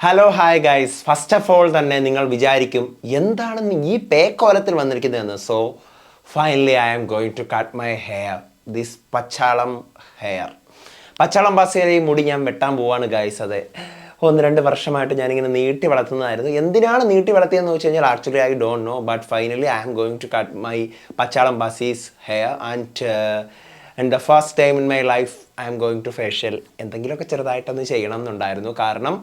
Hello hi guys first of all തന്നെ നിങ്ങൾ വിചാരിക്കും എന്താണെന്ന് ഈ പേക്കോലത്തിൽ വന്നിരിക്കുന്നതെന്ന്? So finally I am going to cut my hair this Pachalam hair Pachalam പാസയിലെ ഈ മുടി ഞാൻ വെട്ടാൻ പോവാണ് ഗൈസ് അതെ. ഒന്ന് രണ്ട് വർഷമായിട്ട് ഞാനിങ്ങനെ നീട്ടി വളർത്തുന്നതായിരുന്നു. എന്തിനാണ് നീട്ടി വളർത്തിയെന്ന് വെച്ച് കഴിഞ്ഞാൽ actually I don't know but finally I am going to cut my Pachalam Bhasi's hair and and the first time in my life I am going to facial എന്തെങ്കിലുമൊക്കെ ചെറുതായിട്ടൊന്ന് ചെയ്യണം എന്നുണ്ടായിരുന്നു. കാരണം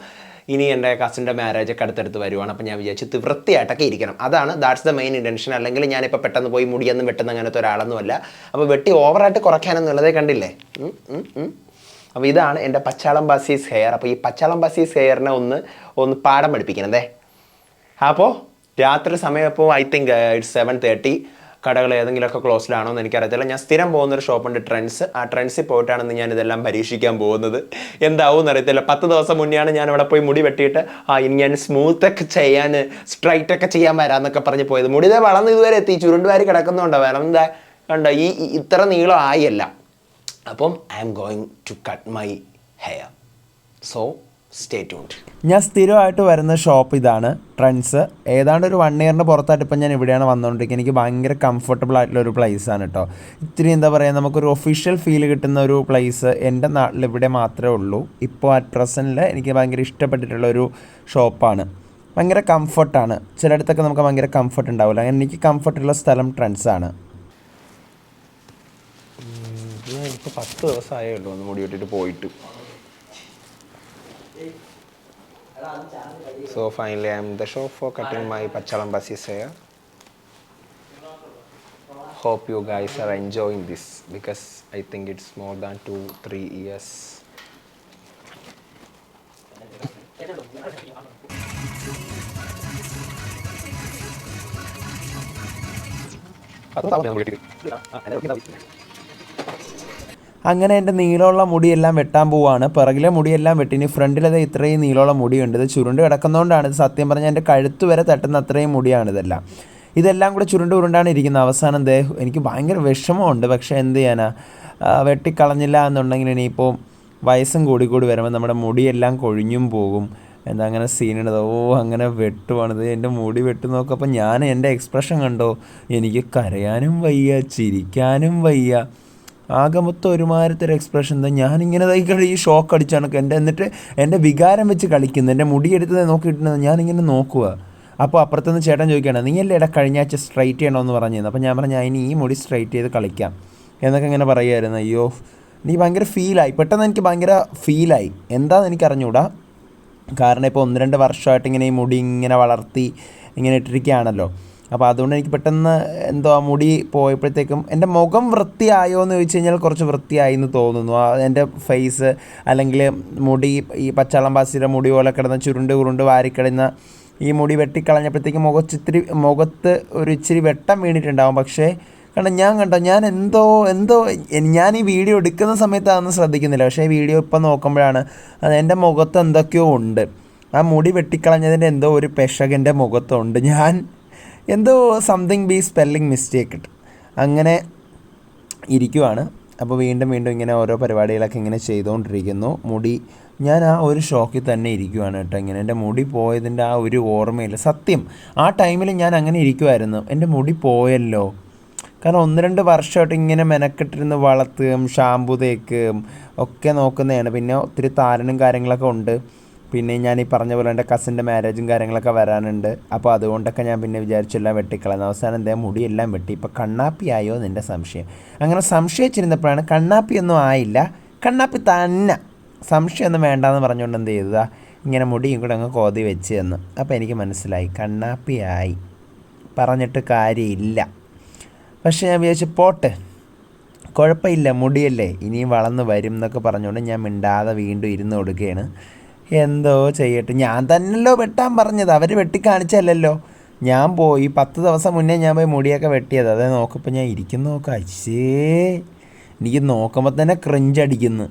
ഇനി എന്റെ കസിന്റെ മാരേജ് ഒക്കെ അടുത്തടുത്ത് വരുവാണ്. അപ്പോൾ ഞാൻ വിചാരിച്ചു വൃത്തിയായിട്ടൊക്കെ ഇരിക്കണം. അതാണ് ദാറ്റ്സ് ദ മെയിൻ ഇന്റൻഷൻ അല്ലെങ്കിൽ ഞാനിപ്പോൾ പെട്ടെന്ന് പോയി മുടിയൊന്നും വെട്ടുന്ന അങ്ങനത്തെ ഒരാളൊന്നുമല്ല അപ്പോൾ വെട്ടി ഓവറായിട്ട് കുറയ്ക്കാനെന്നുള്ളതേ കണ്ടില്ലേ. അപ്പോൾ ഇതാണ് എന്റെ പച്ചാളം ബാസീസ് ഹെയർ അപ്പോൾ ഈ പച്ചാളം ബാസീസ് ഹെയറിനെ ഒന്ന് ഒന്ന് പാഠം പഠിപ്പിക്കണതേ അപ്പോൾ രാത്രി സമയം ഇപ്പോൾ I think it's seven thirty കടകൾ ഏതെങ്കിലുമൊക്കെ ക്ലോസ്ഡ് ആണോ എന്ന് എനിക്കറിയത്തില്ല. ഞാൻ സ്ഥിരം പോകുന്നൊരു ഷോപ്പുണ്ട് ട്രെൻഡ്സ് ആ ട്രെൻഡ്സിൽ പോയിട്ടാണെന്ന് ഞാൻ ഇതെല്ലാം പരീക്ഷിക്കാൻ പോകുന്നത്. എന്താവും എന്നറിയത്തില്ല. പത്ത് ദിവസം മുന്നെയാണ് ഞാൻ അവിടെ പോയി മുടി വെട്ടിയിട്ട് ആ ഇനി ഞാൻ സ്മൂത്ത് ഒക്കെ ചെയ്യാൻ സ്ട്രൈറ്റ് ഒക്കെ ചെയ്യാൻ വരാമെന്നൊക്കെ പറഞ്ഞ് പോയത്. മുടി ഇതേ വളർന്ന് ഇതുവരെ എത്തി. ചുരുണ്ടുവാരി കിടക്കുന്നുണ്ടോ? വേണം എന്താ? കണ്ടോ? ഈ- ഇത്ര നീളം ആയല്ല. അപ്പം I am going to cut my hair so stay tuned ഞാൻ സ്ഥിരമായിട്ട് വരുന്ന ഷോപ്പ് ഇതാണ് ട്രെൻഡ്സ് ഏതാണ്ട് ഒരു വൺ ഇയറിന്റെ പുറത്തായിട്ട് ഇപ്പം ഞാൻ ഇവിടെയാണ് വന്നുകൊണ്ടിരിക്കുന്നത് എനിക്ക് ഭയങ്കര കംഫർട്ടബിൾ ആയിട്ടുള്ള ഒരു പ്ലേസ് ആണ് കേട്ടോ ഇത്തിരി എന്താ പറയുക നമുക്കൊരു ഒഫീഷ്യൽ ഫീൽ കിട്ടുന്ന ഒരു പ്ലേസ് എന്റെ നാട്ടിൽ ഇവിടെ മാത്രമേ ഉള്ളൂ. ഇപ്പോൾ അറ്റ് പ്രസന്റിൽ എനിക്ക് ഭയങ്കര ഇഷ്ടപ്പെട്ടിട്ടുള്ള ഒരു ഷോപ്പാണ് ഭയങ്കര കംഫർട്ടാണ് ചിലയിടത്തൊക്കെ നമുക്ക് ഭയങ്കര കംഫർട്ട് ഉണ്ടാവില്ല. അങ്ങനെ എനിക്ക് കംഫർട്ടുള്ള സ്ഥലം ട്രെൻഡ്സ് ആണ്. ഞാൻ ഇപ്പോൾ പത്ത് ദിവസമായേ ഉള്ളൂ ഒന്ന് മുടി വെട്ടിട്ട് പോയിട്ട്. So finally I am the show for cutting my pachalampasis hair. Hope you guys are enjoying this because I think it's more than two, three years. Aku tahu അങ്ങനെ എന്റെ നീളമുള്ള മുടിയെല്ലാം വെട്ടാൻ പോവാണ്. പിറകിലെ മുടിയെല്ലാം വെട്ടിനി ഫ്രണ്ടിലത് ഇത്രയും നീളമുള്ള മുടിയുണ്ട്. ഇത് ചുരുണ്ട് കിടക്കുന്നതുകൊണ്ടാണ് സത്യം പറഞ്ഞാൽ എന്റെ കഴുത്ത് വരെ തട്ടുന്ന അത്രയും മുടിയാണ് ഇതെല്ലാം. ഇതെല്ലാം കൂടെ ചുരുണ്ട് ഉരുണ്ടാണ് ഇരിക്കുന്നത്. അവസാനം ദേ എനിക്ക് ഭയങ്കര വിഷമമുണ്ട്. പക്ഷേ എന്ത് ചെയ്യാനാ? വെട്ടിക്കളഞ്ഞില്ല എന്നുണ്ടെങ്കിൽ ഇനിയിപ്പോൾ വയസ്സും കൂടി കൂടി വരുമ്പോൾ നമ്മുടെ മുടിയെല്ലാം കൊഴിഞ്ഞും പോകും. എന്താ അങ്ങനെ സീനുണ്ട് ഓ അങ്ങനെ വെട്ടുവാണിത് എന്റെ മുടി വെട്ടു നോക്കപ്പോൾ ഞാൻ എന്റെ എക്സ്പ്രഷൻ കണ്ടോ? എനിക്ക് കരയാനും വയ്യ ചിരിക്കാനും വയ്യ. ആകെ മൊത്തം ഒരുമാതിരത്തെ ഒരു എക്സ്പ്രഷൻ എന്താ ഞാനിങ്ങനെ തൈക്കളി ഈ ഷോക്ക് അടിച്ചാണ് എന്റെ എന്നിട്ട് എന്റെ വികാരം വെച്ച് കളിക്കുന്നത് എന്റെ മുടിയെടുത്തത് നോക്കിയിട്ടുണ്ടെന്ന് ഞാനിങ്ങനെ നോക്കുക അപ്പോൾ അപ്പുറത്തുനിന്ന് ചേട്ടൻ ചോദിക്കുകയാണ് നീയല്ലേ ഇട കഴിഞ്ഞ ആഴ്ച സ്ട്രൈറ്റ് ചെയ്യണമെന്ന് പറഞ്ഞിരുന്നു? അപ്പോൾ ഞാൻ പറഞ്ഞു ഇനി ഈ മുടി സ്ട്രൈറ്റ് ചെയ്ത് കളിക്കാം. എന്നൊക്കെ ഇങ്ങനെ പറയുമായിരുന്നു. അയ്യോ എനിക്ക് ഭയങ്കര ഫീലായി പെട്ടെന്ന് എനിക്ക് ഭയങ്കര ഫീലായി എന്താണെന്ന് എനിക്ക് അറിഞ്ഞൂടാ കാരണം ഇപ്പോൾ ഒന്ന് രണ്ട് വർഷമായിട്ട് ഇങ്ങനെ ഈ മുടി ഇങ്ങനെ വളർത്തി ഇങ്ങനെ ഇട്ടിരിക്കുകയാണല്ലോ. അപ്പോൾ അതുകൊണ്ട് എനിക്ക് പെട്ടെന്ന് എന്തോ ആ മുടി പോയപ്പോഴത്തേക്കും എന്റെ മുഖം വൃത്തിയായോ എന്ന് ചോദിച്ചു കഴിഞ്ഞാൽ കുറച്ച് വൃത്തിയായി എന്ന് തോന്നുന്നു. എന്റെ ഫേസ് അല്ലെങ്കിൽ മുടി ഈ പച്ചാളം പാസിയുടെ മുടി പോലെ കിടന്ന ചുരുണ്ട് ഉരുണ്ട് വാരിക്കിടന്ന ഈ മുടി വെട്ടിക്കളഞ്ഞപ്പോഴത്തേക്കും മുഖച്ചിത്തിരി മുഖത്ത് ഒരു ഇച്ചിരി വെട്ടം വീണിട്ടുണ്ടാവും. പക്ഷേ കാരണം ഞാൻ കണ്ടോ ഞാൻ എന്തോ എന്തോ ഞാൻ ഈ വീഡിയോ എടുക്കുന്ന സമയത്ത് അതൊന്നും ശ്രദ്ധിക്കുന്നില്ല. പക്ഷേ വീഡിയോ ഇപ്പം നോക്കുമ്പോഴാണ് അത് എന്റെ മുഖത്ത് എന്തൊക്കെയോ ഉണ്ട്. ആ മുടി വെട്ടിക്കളഞ്ഞതിന്റെ എന്തോ ഒരു പെശക് എന്റെ മുഖത്തുണ്ട്. ഞാൻ എന്തോ സംതിങ് ബി സ്പെല്ലിംഗ് മിസ്റ്റേക്ക് അങ്ങനെ ഇരിക്കുവാണ്. അപ്പോൾ വീണ്ടും വീണ്ടും ഇങ്ങനെ ഓരോ പരിപാടികളൊക്കെ ഇങ്ങനെ ചെയ്തുകൊണ്ടിരിക്കുന്നു മുടി ഞാൻ ആ ഒരു ഷോക്കിൽ തന്നെ ഇരിക്കുവാണ് കേട്ടോ ഇങ്ങനെ. എന്റെ മുടി പോയതിന്റെ ആ ഒരു ഓർമ്മയിൽ സത്യം ആ ടൈമിൽ ഞാൻ അങ്ങനെ ഇരിക്കുമായിരുന്നു എന്റെ മുടി പോയല്ലോ. കാരണം ഒന്ന് രണ്ട് വർഷമായിട്ട് ഇങ്ങനെ മെനക്കെട്ടിരുന്ന് വളർത്തുകയും ഷാമ്പു തേക്കുകയും ഒക്കെ നോക്കുന്നതാണ്. പിന്നെ ഒത്തിരി താരനും കാര്യങ്ങളൊക്കെ ഉണ്ട്. പിന്നെ ഞാൻ ഈ പറഞ്ഞ പോലെ എന്റെ കസിന്റെ മാരേജും കാര്യങ്ങളൊക്കെ വരാനുണ്ട്. അപ്പോൾ അതുകൊണ്ടൊക്കെ ഞാൻ പിന്നെ വിചാരിച്ചെല്ലാം വെട്ടിക്കളയുന്നു അവസാനം എന്താ മുടിയെല്ലാം വെട്ടി. ഇപ്പോൾ കണ്ണാപ്പിയായോ എന്റെ സംശയം? അങ്ങനെ സംശയിച്ചിരുന്നപ്പോഴാണ് കണ്ണാപ്പി കണ്ണാപ്പിയൊന്നും ആയില്ല. കണ്ണാപ്പി തന്നെ. സംശയമൊന്നും വേണ്ടാന്ന് പറഞ്ഞുകൊണ്ട് എന്ത് ചെയ്തതാ? ഇങ്ങനെ മുടിയും കൂടെ അങ്ങ് കോതി വെച്ച് എന്ന് അപ്പോൾ എനിക്ക് മനസ്സിലായി കണ്ണാപ്പിയായി പറഞ്ഞിട്ട് കാര്യമില്ല. പക്ഷേ ഞാൻ വിചാരിച്ചു പോട്ടെ. കുഴപ്പമില്ല മുടിയല്ലേ. ഇനിയും വളർന്ന് വരും എന്നൊക്കെ പറഞ്ഞുകൊണ്ട് ഞാൻ മിണ്ടാതെ വീണ്ടും ഇരുന്ന് കൊടുക്കുകയാണ്. എന്തോ ചെയ്യട്ടെ. ഞാൻ തന്നെയല്ലോ വെട്ടാൻ പറഞ്ഞത്. അവർ വെട്ടിക്കാണിച്ചല്ലല്ലോ ഞാൻ പോയി പത്ത് ദിവസം മുന്നേ ഞാൻ പോയി മുടിയൊക്കെ വെട്ടിയത്. അതേ നോക്കപ്പോൾ ഞാൻ ഇരിക്കും നോക്കാം. അച്ഛേ എനിക്ക് നോക്കുമ്പോൾ തന്നെ ക്രിഞ്ചടിക്കുന്നു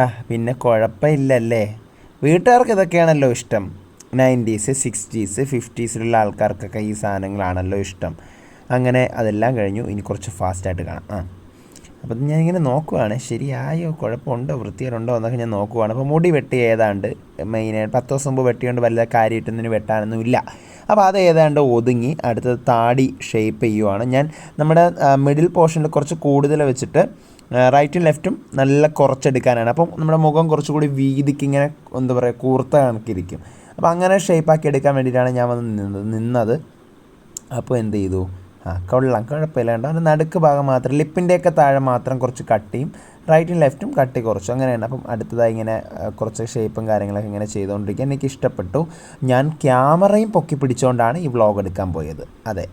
ആ പിന്നെ കുഴപ്പമില്ലല്ലേ. വീട്ടുകാർക്ക് ഇതൊക്കെയാണല്ലോ ഇഷ്ടം. നയന്റീസ് സിക്സ്റ്റീസ് ഫിഫ്റ്റീസിലുള്ള ആൾക്കാർക്കൊക്കെ ഈ സാധനങ്ങളാണല്ലോ ഇഷ്ടം. അങ്ങനെ അതെല്ലാം കഴിഞ്ഞു. ഇനി കുറച്ച് ഫാസ്റ്റായിട്ട് കാണാം. ആ. അപ്പം ഞാനിങ്ങനെ നോക്കുവാണ്. ശരിയായോ? കുഴപ്പമുണ്ടോ? വൃത്തികേടുണ്ടോ? എന്നൊക്കെ ഞാൻ നോക്കുവാണ്. അപ്പോൾ മുടി വെട്ടി ഏതാണ്ട് മെയിനായിട്ട് പത്ത് ദിവസം മുമ്പ് വെട്ടിയോണ്ട് വല്ല കാര്യമായിട്ടൊന്നിന് വെട്ടാനൊന്നും ഇല്ല. അപ്പോൾ അത് ഏതാണ്ട് ഒതുങ്ങി അടുത്തത് താടി ഷേപ്പ് ചെയ്യുവാണ്. ഞാൻ നമ്മുടെ മിഡിൽ പോർഷനിൽ കുറച്ച് കൂടുതൽ വെച്ചിട്ട് റൈറ്റും ലെഫ്റ്റും നല്ല കുറച്ചെടുക്കാനാണ്. അപ്പം നമ്മുടെ മുഖം കുറച്ചുകൂടി വീതിക്ക് ഇങ്ങനെ എന്താ പറയുക കൂർത്ത കണക്കിരിക്കും അപ്പോൾ അങ്ങനെ ഷേപ്പാക്കി എടുക്കാൻ വേണ്ടിയിട്ടാണ് ഞാൻ വന്ന് നിന്നത് അപ്പോൾ എന്ത് ചെയ്തു? ആ കൊള്ളാം കുഴപ്പമില്ല കേട്ടോ അതിന്റെ നടുക്ക് ഭാഗം മാത്രം ലിപ്പിന്റെയൊക്കെ താഴെ മാത്രം കുറച്ച് കട്ടിയും റൈറ്റും ലെഫ്റ്റും കട്ടി കുറച്ചു അങ്ങനെയാണ്. അപ്പം അടുത്തതായി ഇങ്ങനെ കുറച്ച് ഷേപ്പും കാര്യങ്ങളൊക്കെ ഇങ്ങനെ ചെയ്തുകൊണ്ടിരിക്കുക എനിക്ക് ഇഷ്ടപ്പെട്ടു. ഞാൻ ക്യാമറയും പൊക്കി പിടിച്ചുകൊണ്ടാണ് ഈ വ്ളോഗ് എടുക്കാൻ പോയത്. അതെ.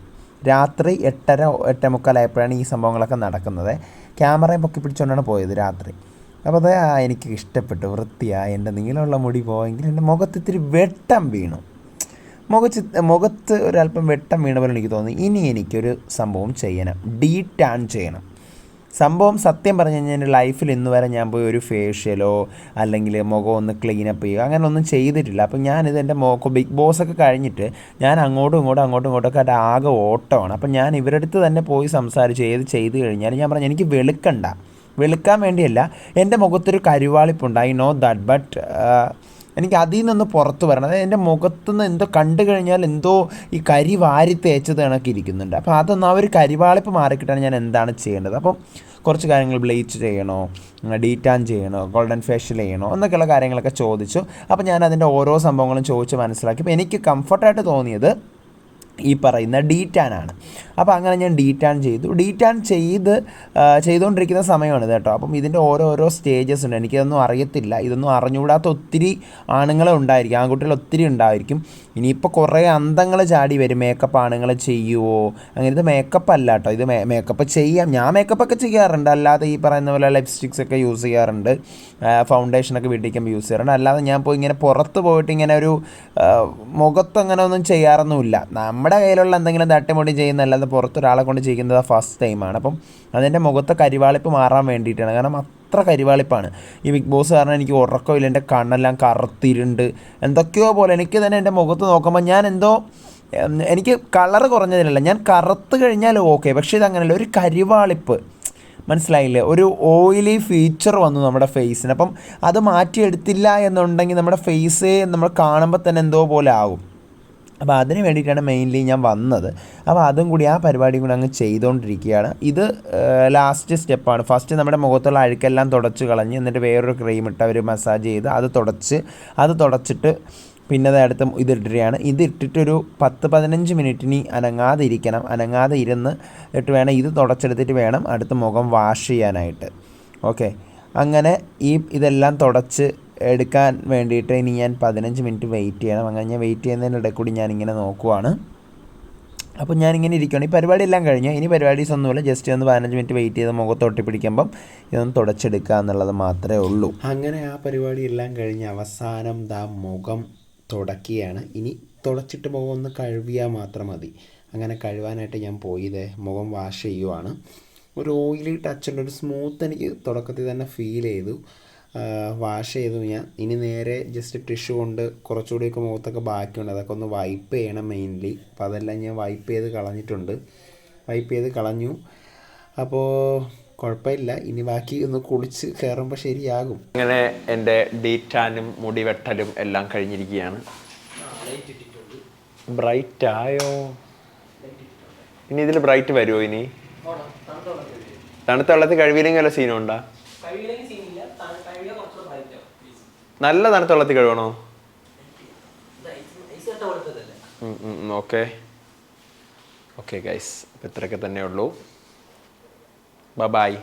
രാത്രി എട്ടര എട്ടേ മുക്കാലായപ്പോഴാണ് ഈ സംഭവങ്ങളൊക്കെ നടക്കുന്നത്. ക്യാമറയും പൊക്കി പിടിച്ചുകൊണ്ടാണ് പോയത് രാത്രി. അപ്പോൾ അത് എനിക്ക് ഇഷ്ടപ്പെട്ടു. വൃത്തിയായി എന്റെ നീളമുള്ള മുടി പോയെങ്കിൽ എന്റെ മുഖത്ത് ഇത്തിരി വെട്ടം വീണു. മുഖച്ച് മുഖത്ത് ഒരല്പം വെട്ടം വീണ പോലെ എനിക്ക് തോന്നി. ഇനി എനിക്കൊരു സംഭവം ചെയ്യണം. ഡീ ടാൻ ചെയ്യണം. സംഭവം സത്യം പറഞ്ഞു കഴിഞ്ഞാൽ എന്റെ ലൈഫിൽ ഇന്ന് വരെ ഞാൻ പോയി ഒരു ഫേഷ്യലോ അല്ലെങ്കിൽ മുഖം ഒന്ന് ക്ലീനപ്പ് ചെയ്യുക അങ്ങനെ ഒന്നും ചെയ്തിട്ടില്ല. അപ്പം ഞാനിത് എന്റെ മുഖം ബിഗ് ബോസ് ഒക്കെ കഴിഞ്ഞിട്ട് ഞാൻ അങ്ങോട്ടും ഇങ്ങോട്ടും അങ്ങോട്ടും ഇങ്ങോട്ടൊക്കെ ആകെ ഓട്ടമാണ്. അപ്പം ഞാൻ ഇവരുടെ അടുത്ത് തന്നെ പോയി സംസാരിച്ച് ഏത് ചെയ്ത് കഴിഞ്ഞാൽ ഞാൻ പറഞ്ഞു എനിക്ക് വെളുക്കണ്ട. വെളുക്കാൻ വേണ്ടിയല്ല എന്റെ മുഖത്തൊരു കരുവാളിപ്പുണ്ട്. ഐ നോ ദാറ്റ് ബട്ട് എനിക്ക് അതിൽ നിന്ന് പുറത്ത് വരണം. അതായത് എന്റെ മുഖത്തുനിന്ന് എന്തോ കണ്ടു കഴിഞ്ഞാൽ എന്തോ ഈ കരി വാരി തേച്ചത് കണക്ക് ഇരിക്കുന്നുണ്ട്. അപ്പോൾ അതൊന്ന് ആ ഒരു കരിവാളിപ്പ് മാറിക്കിട്ടാണ് ഞാൻ എന്താണ് ചെയ്യേണ്ടത്? അപ്പം കുറച്ച് കാര്യങ്ങൾ ബ്ലീച്ച് ചെയ്യണോ? ഡീറ്റാൻ ചെയ്യണോ? ഗോൾഡൻ ഫേഷ്യൽ ചെയ്യണോ? എന്നൊക്കെയുള്ള കാര്യങ്ങളൊക്കെ ചോദിച്ചു. അപ്പോൾ ഞാൻ അതിന്റെ ഓരോ സംഭവങ്ങളും ചോദിച്ച് മനസ്സിലാക്കി. അപ്പോൾ എനിക്ക് കംഫർട്ടായിട്ട് തോന്നിയത് ഈ പറയുന്ന ഡീറ്റാനാണ് അപ്പോൾ അങ്ങനെ ഞാൻ ഡീറ്റാൻ ചെയ്തു. ഡീറ്റാൻ ചെയ്ത് ചെയ്തുകൊണ്ടിരിക്കുന്ന സമയമാണ് കേട്ടോ. അപ്പം ഇതിന്റെ ഓരോരോ സ്റ്റേജസ് ഉണ്ട്. എനിക്കിതൊന്നും അറിയത്തില്ല. ഇതൊന്നും അറിഞ്ഞുകൂടാത്ത ഒത്തിരി ആണുങ്ങളെ ഉണ്ടായിരിക്കും. ആൺകുട്ടികൾ ഒത്തിരി ഉണ്ടായിരിക്കും. ഇനിയിപ്പോൾ കുറേ അന്തങ്ങൾ ചാടി വരും. മേക്കപ്പ് ആണുങ്ങൾ ചെയ്യുമോ അങ്ങനെ ഇത് മേക്കപ്പ് അല്ല കേട്ടോ. ഇത് മേക്കപ്പ് ചെയ്യാം. ഞാൻ മേക്കപ്പൊക്കെ ചെയ്യാറുണ്ട്. അല്ലാതെ ഈ പറയുന്ന പോലെ ലിപ്സ്റ്റിക്സ് ഒക്കെ യൂസ് ചെയ്യാറുണ്ട്. ഫൗണ്ടേഷനൊക്കെ വീട്ടിലേക്കും യൂസ് ചെയ്യാറുണ്ട്. അല്ലാതെ ഞാൻ പോയി ഇങ്ങനെ പുറത്ത് പോയിട്ട് ഇങ്ങനെ ഒരു മുഖത്തങ്ങനെ ഒന്നും ചെയ്യാറൊന്നുമില്ല. നമ്മുടെ കയ്യിലുള്ള എന്തെങ്കിലും തട്ടിമുട്ടി ചെയ്യുന്നതല്ലാതെ പുറത്തൊരാളെ കൊണ്ട് ചെയ്യുന്നത് ഫസ്റ്റ് ടൈമാണ് അപ്പം അതിന്റെ മുഖത്തെ കരിവാളിപ്പ് മാറാൻ വേണ്ടിയിട്ടാണ്. കാരണം അത്ര കരിവാളിപ്പാണ്. ഈ ബിഗ് ബോസ് കാരണം എനിക്ക് ഉറക്കമില്ല എന്റെ കണ്ണെല്ലാം കറുത്തിരുണ്ട്. എന്തൊക്കെയോ പോലെ എനിക്ക് തന്നെ എന്റെ മുഖത്ത് നോക്കുമ്പോൾ ഞാൻ എന്തോ എനിക്ക് കളർ കുറഞ്ഞതിലല്ല ഞാൻ കറുത്ത് കഴിഞ്ഞാൽ ഓക്കെ പക്ഷേ ഇതങ്ങനെയല്ല ഒരു കരിവാളിപ്പ്. മനസ്സിലായില്ലേ? ഒരു ഓയിലി ഫീച്ചർ വന്നു നമ്മുടെ ഫേസിന് അപ്പം അത് മാറ്റിയെടുത്തില്ല എന്നുണ്ടെങ്കിൽ നമ്മുടെ ഫേസ് നമ്മൾ കാണുമ്പോൾ തന്നെ എന്തോ പോലെ ആകും അപ്പോൾ അതിന് വേണ്ടിയിട്ടാണ് മെയിൻലി ഞാൻ വന്നത്. അപ്പോൾ അതും കൂടി ആ പരിപാടിയും കൂടി അങ്ങ് ചെയ്തുകൊണ്ടിരിക്കുകയാണ് ഇത് ലാസ്റ്റ് സ്റ്റെപ്പാണ് ഫസ്റ്റ് നമ്മുടെ മുഖത്തുള്ള അഴുക്കെല്ലാം തുടച്ച് കളഞ്ഞ് എന്നിട്ട് വേറൊരു ക്രീം ഇട്ട് അവർ മസാജ് ചെയ്ത് അത് തുടച്ച് അത് തുടച്ചിട്ട് പിന്നെ അടുത്ത് ഇതിട്ടിട്ടാണ് ഇത് ഇട്ടിട്ടൊരു പത്ത് പതിനഞ്ച് മിനിറ്റിനി അനങ്ങാതെ ഇരിക്കണം അനങ്ങാതെ ഇരുന്ന് ഇട്ട് വേണം ഇത് തുടച്ചെടുത്തിട്ട് വേണം അടുത്ത മുഖം വാഷ് ചെയ്യാനായിട്ട്. ഓക്കെ അങ്ങനെ ഈ ഇതെല്ലാം തുടച്ച് എടുക്കാൻ വേണ്ടിയിട്ട് ഇനി ഞാൻ പതിനഞ്ച് മിനിറ്റ് വെയിറ്റ് ചെയ്യണം. അങ്ങനെ ഞാൻ വെയിറ്റ് ചെയ്യുന്നതിനിടയിൽ കൂടി ഞാനിങ്ങനെ നോക്കുവാണ്. അപ്പോൾ ഞാനിങ്ങനെ ഇരിക്കുകയാണ് ഈ പരിപാടി എല്ലാം കഴിഞ്ഞു. ഇനി പരിപാടീസ് ഒന്നുമില്ല. ജസ്റ്റ് ഒന്ന് പതിനഞ്ച് മിനിറ്റ് വെയിറ്റ് ചെയ്ത് മുഖത്ത് ഒട്ടിപ്പിടിക്കുമ്പം ഇതൊന്ന് തുടച്ചെടുക്കുക എന്നുള്ളത് മാത്രമേ ഉള്ളൂ. അങ്ങനെ ആ പരിപാടി എല്ലാം കഴിഞ്ഞ് അവസാനം ദാ മുഖം തുടക്കുകയാണ്. ഇനി തുടച്ചിട്ട് മുഖം ഒന്ന് കഴുകിയാൽ മാത്രം മതി. അങ്ങനെ കഴുകാനായിട്ട് ഞാൻ പോയി ദേ മുഖം വാഷ് ചെയ്യുവാണ്. ഒരു ഓയിലി ടച്ചുണ്ട് ഒരു സ്മൂത്ത് എനിക്ക് തുടക്കത്തിൽ തന്നെ ഫീൽ ചെയ്തു. വാഷ് ചെയ്തു. ഞാൻ ഇനി നേരെ ജസ്റ്റ് ടിഷ്യൂ കൊണ്ട് കുറച്ചുകൂടിയൊക്കെ മുഖത്തൊക്കെ ബാക്കിയുണ്ട്. അതൊക്കെ ഒന്ന് വൈപ്പ് ചെയ്യണം മെയിൻലി അപ്പോൾ അതെല്ലാം ഞാൻ വൈപ്പ് ചെയ്ത് കളഞ്ഞിട്ടുണ്ട്. വൈപ്പ് ചെയ്ത് കളഞ്ഞു. അപ്പോൾ കുഴപ്പമില്ല. ഇനി ബാക്കി ഒന്ന് കുളിച്ച് കയറുമ്പോൾ ശരിയാകും. അങ്ങനെ എന്റെ ഡീറ്റാനും മുടി വെട്ടലും എല്ലാം കഴിഞ്ഞിരിക്കുകയാണ്. ബ്രൈറ്റ് ആയോ? ഇനി ഇതിൽ ബ്രൈറ്റ് വരുമോ ഇനി? തണുത്ത വെള്ളത്തിൽ കഴിവില്ലെങ്കിൽ വല്ല സീനുണ്ടോ നല്ല തണുത്ത വെള്ളത്തിൽ കഴുകണോ? ഓക്കെ. Okay guys. അപ്പം ഇത്രയൊക്കെ തന്നെ ഉള്ളൂ ബ. ബായ്